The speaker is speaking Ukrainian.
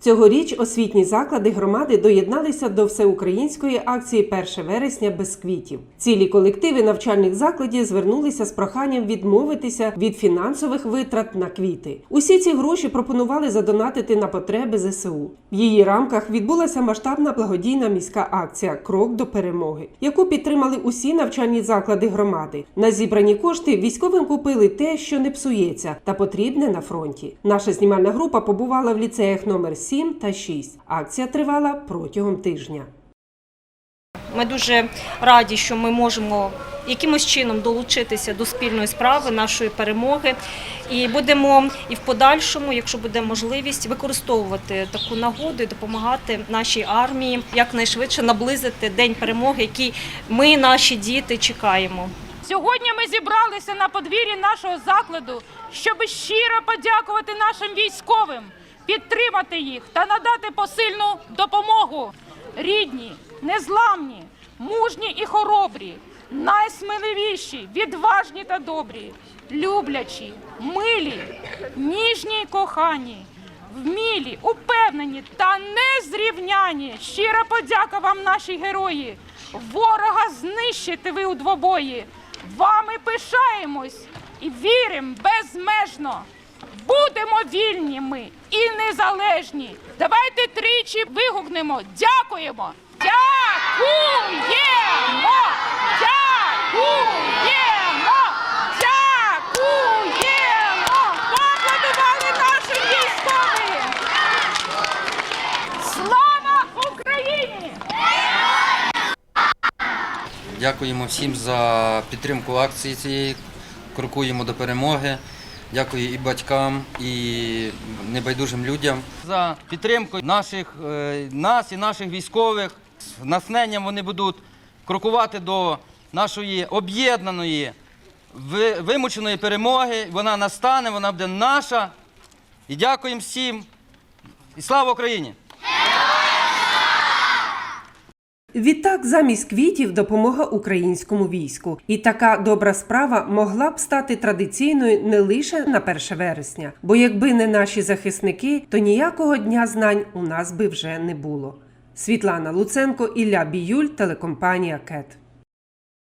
Цьогоріч освітні заклади громади доєдналися до всеукраїнської акції 1 вересня без квітів. Цілі колективи навчальних закладів звернулися з проханням відмовитися від фінансових витрат на квіти. Усі ці гроші пропонували задонатити на потреби ЗСУ. В її рамках відбулася масштабна благодійна міська акція Крок до перемоги, яку підтримали усі навчальні заклади громади. На зібрані кошти військовим купили те, що не псується, та потрібне на фронті. Наша знімальна група побувала в ліцеях номер 7 та 6. Акція тривала протягом тижня. Ми дуже раді, що ми можемо якимось чином долучитися до спільної справи нашої перемоги, і будемо і в подальшому, якщо буде можливість, використовувати таку нагоду і допомагати нашій армії якнайшвидше наблизити день перемоги, який ми, наші діти, чекаємо. Сьогодні ми зібралися на подвір'ї нашого закладу, щоб щиро подякувати нашим військовим, підтримати їх та надати посильну допомогу. Рідні, незламні, мужні і хоробрі, найсміливіші, відважні та добрі, люблячі, милі, ніжні й кохані. Вмілі, упевнені та незрівняні. Щира подяка вам, наші герої. Ворога знищити ви у двобої. Вами пишаємось і віримо безмежно. Будемо вільні ми і незалежні. Давайте тричі вигукнемо. Дякуємо! Дякуємо! Дякуємо! Дякуємо! Поаплодували нашим військовим! Слава Україні! Дякуємо всім за підтримку акції цієї. Крокуємо до перемоги. Дякую і батькам, і небайдужим людям за підтримку наших, е, нас і наших військових. З насненням вони будуть крокувати до нашої об'єднаної, вимученої перемоги. Вона настане, вона буде наша. І дякуємо всім. І слава Україні! Відтак, замість квітів допомога українському війську. І така добра справа могла б стати традиційною не лише на 1 вересня, бо якби не наші захисники, то ніякого дня знань у нас би вже не було. Світлана Луценко, Ілля Біюль, телекомпанія КЕТ.